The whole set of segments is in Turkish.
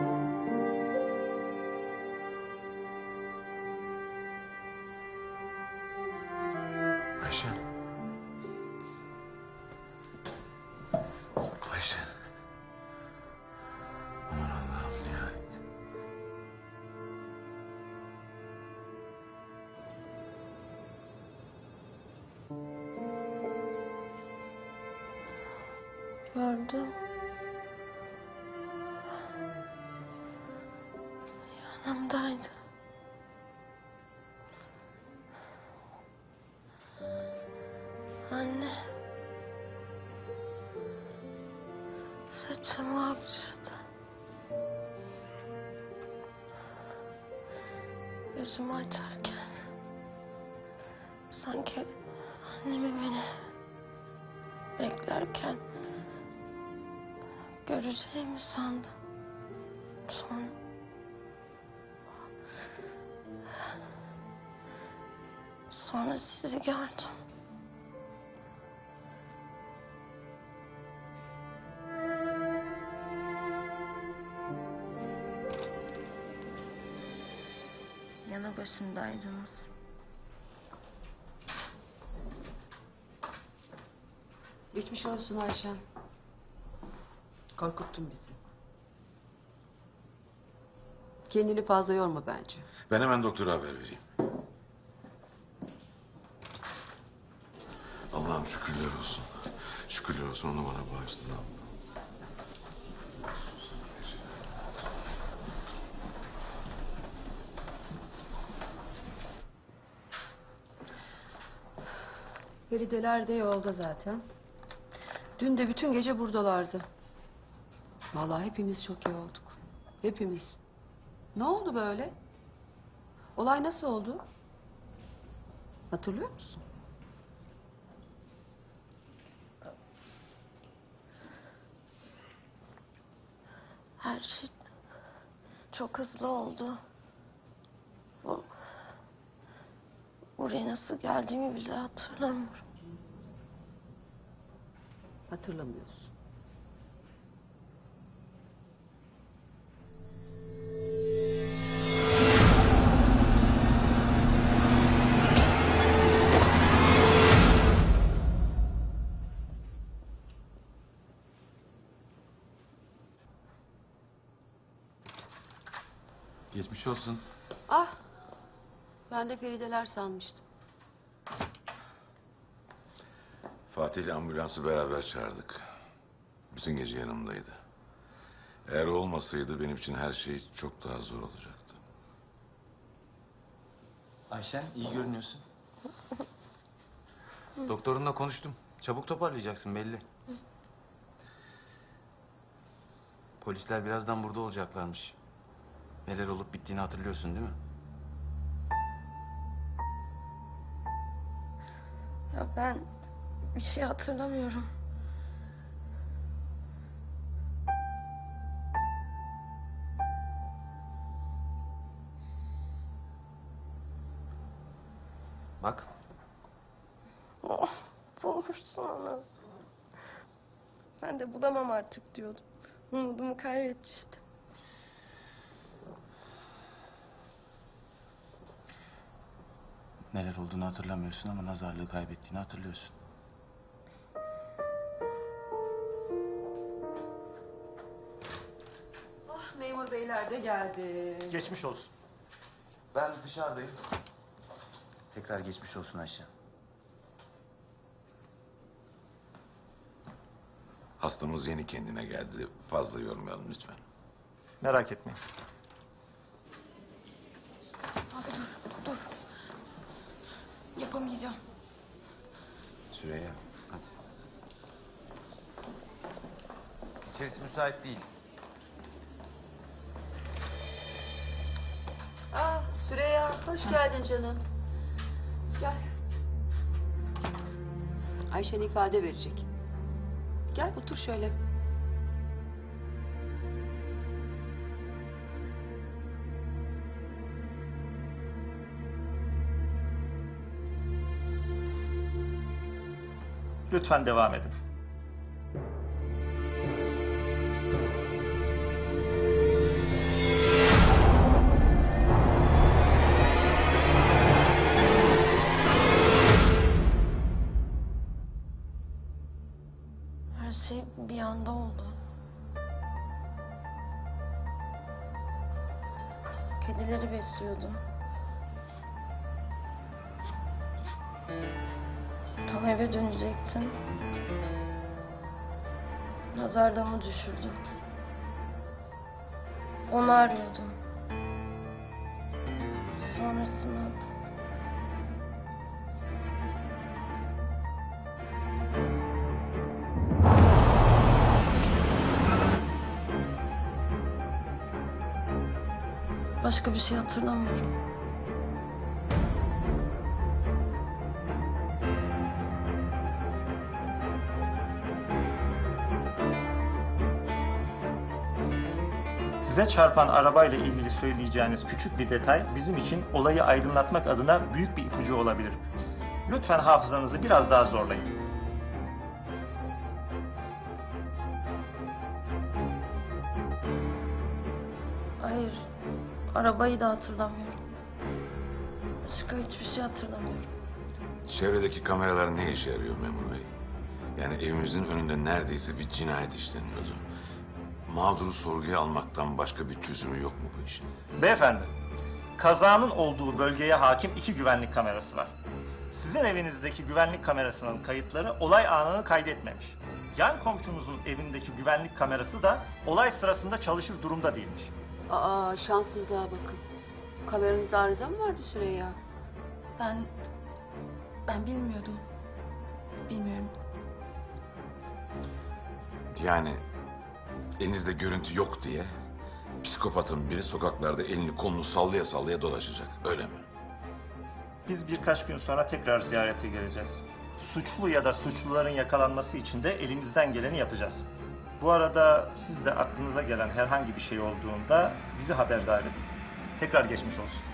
Ayşe. Ayşe. Allah'ım nihayet. Gördüm. Gözümü açarken sanki annemi beni beklerken göreceğimi sandım. Sonra sonra sizi gördüm. Yana başındaydınız. Geçmiş olsun Ayşen. Korkuttun bizi. Kendini fazla yorma bence. Ben hemen doktora haber vereyim. Allah'ım şükürler olsun. Şükürler olsun onu bana bağışladın. Ferideler de yolda zaten. Dün de bütün gece buradalardı. Vallahi hepimiz çok iyi olduk. Hepimiz. Ne oldu böyle? Olay nasıl oldu? Hatırlıyor musun? Her şey çok hızlı oldu. Bu buraya nasıl geldiğimi bile hatırlamıyorum. Hatırlamıyorsun. Geçmiş olsun. Ah! Ben de Ferideler sanmıştım. Fatih ile ambulansı beraber çağırdık. Bütün gece yanımdaydı. Eğer olmasaydı benim için her şey çok daha zor olacaktı. Ayşen iyi görünüyorsun. Doktorunla konuştum. Çabuk toparlayacaksın belli. Polisler birazdan burada olacaklarmış. Neler olup bittiğini hatırlıyorsun değil mi? Ya ben bir şey hatırlamıyorum. Bak Oh, bulmuşsun onu. Ben de bulamam artık diyordum. Umudumu kaybetmiştim. Neler olduğunu hatırlamıyorsun ama nazarlığı kaybettiğini hatırlıyorsun. Ah memur beyler de geldi. Geçmiş olsun. Ben dışarıdayım. Tekrar geçmiş olsun Ayşe. Hastamız yeni kendine geldi. Fazla yormayalım lütfen. Merak etmeyin. Yapamayacağım. Süreyya hadi. İçerisi müsait değil. Ah Süreyya hoş geldin canım. Gel. Ayşen ifade verecek. Gel otur şöyle. Lütfen devam edin. Her şey bir anda oldu. Kedileri besliyordu. Tam eve dönecektim. Nazardamı düşürdüm. Onu arıyordum. Sonrasında başka bir şey hatırlamıyorum. Size çarpan arabayla ilgili söyleyeceğiniz küçük bir detay bizim için olayı aydınlatmak adına büyük bir ipucu olabilir. Lütfen hafızanızı biraz daha zorlayın. Hayır, arabayı da hatırlamıyorum. Başka hiçbir şey hatırlamıyorum. Çevredeki kameralar ne işe yarıyor memur bey? Yani evimizin önünde neredeyse bir cinayet işleniyordu. Mağduru sorguya almaktan başka bir çözümü yok mu bu işin? Beyefendi, kazanın olduğu bölgeye hakim iki güvenlik kamerası var. Sizin evinizdeki güvenlik kamerasının kayıtları olay anını kaydetmemiş. Yan komşunuzun evindeki güvenlik kamerası da olay sırasında çalışır durumda değilmiş. Aa şanssızlığa bakın. Kameranızda arıza mı vardı Süreyya? Ben... Ben bilmiyordum. Bilmiyorum. Yani elinizde görüntü yok diye psikopatın biri sokaklarda elini kolunu sallaya sallaya dolaşacak. Öyle mi? Biz birkaç gün sonra tekrar ziyarete geleceğiz. Suçlu ya da suçluların yakalanması için de elimizden geleni yapacağız. Bu arada siz de aklınıza gelen herhangi bir şey olduğunda bizi haberdar edin. Tekrar geçmiş olsun.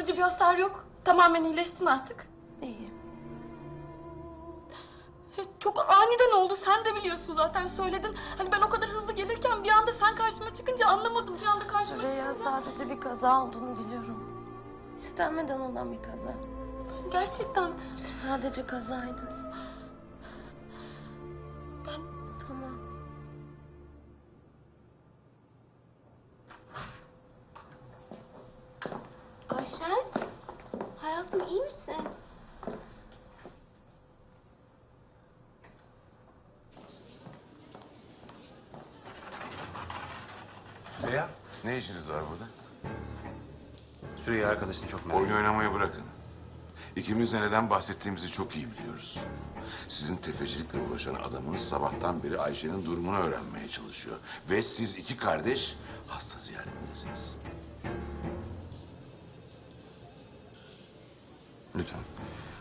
Kalıcı bir hasar yok. Tamamen iyileştin artık. İyiyim. Çok aniden oldu. Sen de biliyorsun zaten söyledin. Hani ben o kadar hızlı gelirken bir anda sen karşıma çıkınca anlamadım. Bir anda karşıma Süreyya çıktın. sadece bir kaza olduğunu biliyorum. İstenmeden olan bir kaza. Gerçekten. Sadece kazaydı. İyi misin? Süreyya? Ne işiniz var burada? Süreyya arkadaşını çok merak Oyun oynamayı bırakın. İkimiz de neden bahsettiğimizi çok iyi biliyoruz. Sizin tefecilikle uğraşan adamınız sabahtan beri Ayşe'nin durumunu öğrenmeye çalışıyor. Ve siz iki kardeş hasta ziyaretindesiniz. Lütfen.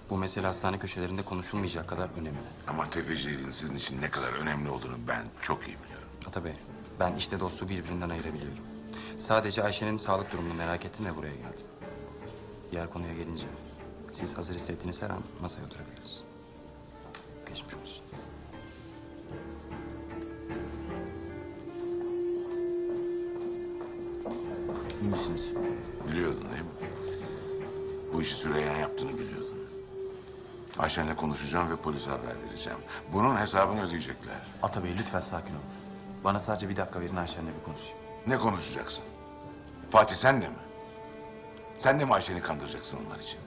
Bu mesele hastane köşelerinde konuşulmayacak kadar önemli. Ama tefeciliğin sizin için ne kadar önemli olduğunu ben çok iyi biliyorum. Ata Bey, ben işte dostu birbirinden ayırabiliyorum. Sadece Ayşe'nin sağlık durumunu merak ettim ve buraya geldim. Diğer konuya gelince, siz hazır hissettiğiniz her an masaya oturabiliriz. Geçmiş olsun. İyi misiniz? Biliyordun değil mi? Bu işi Süreyya yaptığını biliyordun. Ayşen'le konuşacağım ve polise haber vereceğim. Bunun hesabını ödeyecekler. Ata Bey lütfen sakin olun. Bana sadece bir dakika verin Ayşen'le bir konuşayım. Ne konuşacaksın? Fatih sen de mi? Sen de mi Ayşe'ni kandıracaksın onlar için?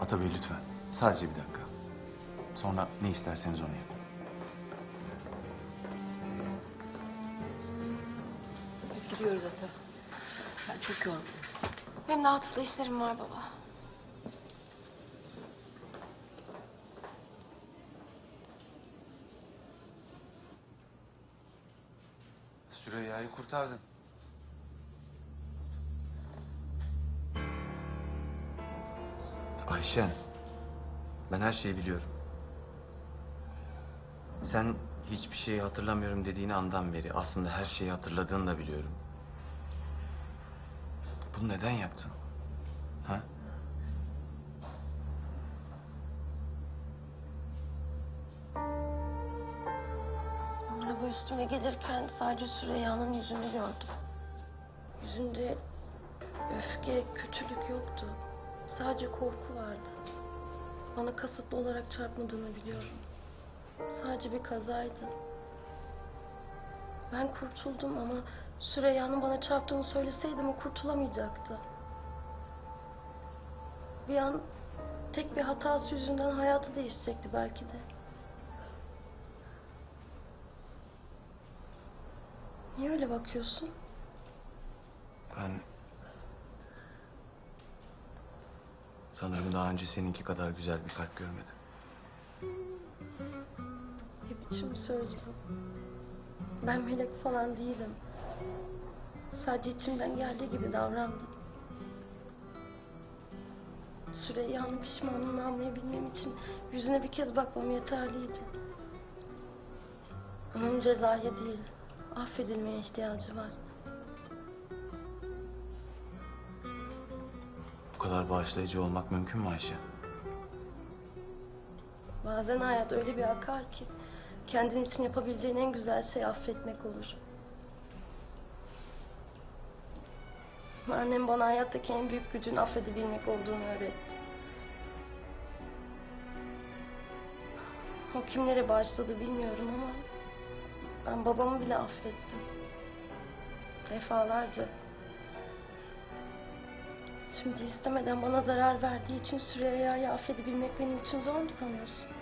Ata Bey lütfen. Sadece bir dakika. Sonra ne isterseniz onu yapın. Biz gidiyoruz Ata. Ben çok yorgunum. Benim de atıfta işlerim var baba. Süreyya'yı kurtardın. Ayşen. Ben her şeyi biliyorum. Sen hiçbir şeyi hatırlamıyorum dediğin andan beri aslında her şeyi hatırladığını da biliyorum. Bunu neden yaptın? Ha? Araba üstüme gelirken sadece Süreyya'nın yüzünü gördüm. Yüzünde öfke, kötülük yoktu. Sadece korku vardı. Bana kasıtlı olarak çarpmadığını biliyorum. Sadece bir kazaydı. Ben kurtuldum ama Süreyya'nın bana çarptığını söyleseydim o kurtulamayacaktı. Bir an tek bir hatası yüzünden hayatı değişecekti belki de. Niye öyle bakıyorsun? Ben... Sanırım daha önce seninki kadar güzel bir kalp görmedim. Ne biçim söz bu? Ben melek falan değilim. Sadece içimden geldiği gibi davrandım. Süreyya'nın pişmanlığını anlayabilmem için yüzüne bir kez bakmam yeterliydi. Onun cezaya değil, affedilmeye ihtiyacı var. Bu kadar bağışlayıcı olmak mümkün mü Ayşe? Bazen hayat öyle bir akar ki kendin için yapabileceğin en güzel şey affetmek olur. Annem bana hayattaki en büyük gücün affedebilmek olduğunu öğretti. O kimlere bağışladı bilmiyorum ama ben babamı bile affettim. Defalarca. Şimdi istemeden bana zarar verdiği için Süreyya'yı affedebilmek benim için zor mu sanıyorsun?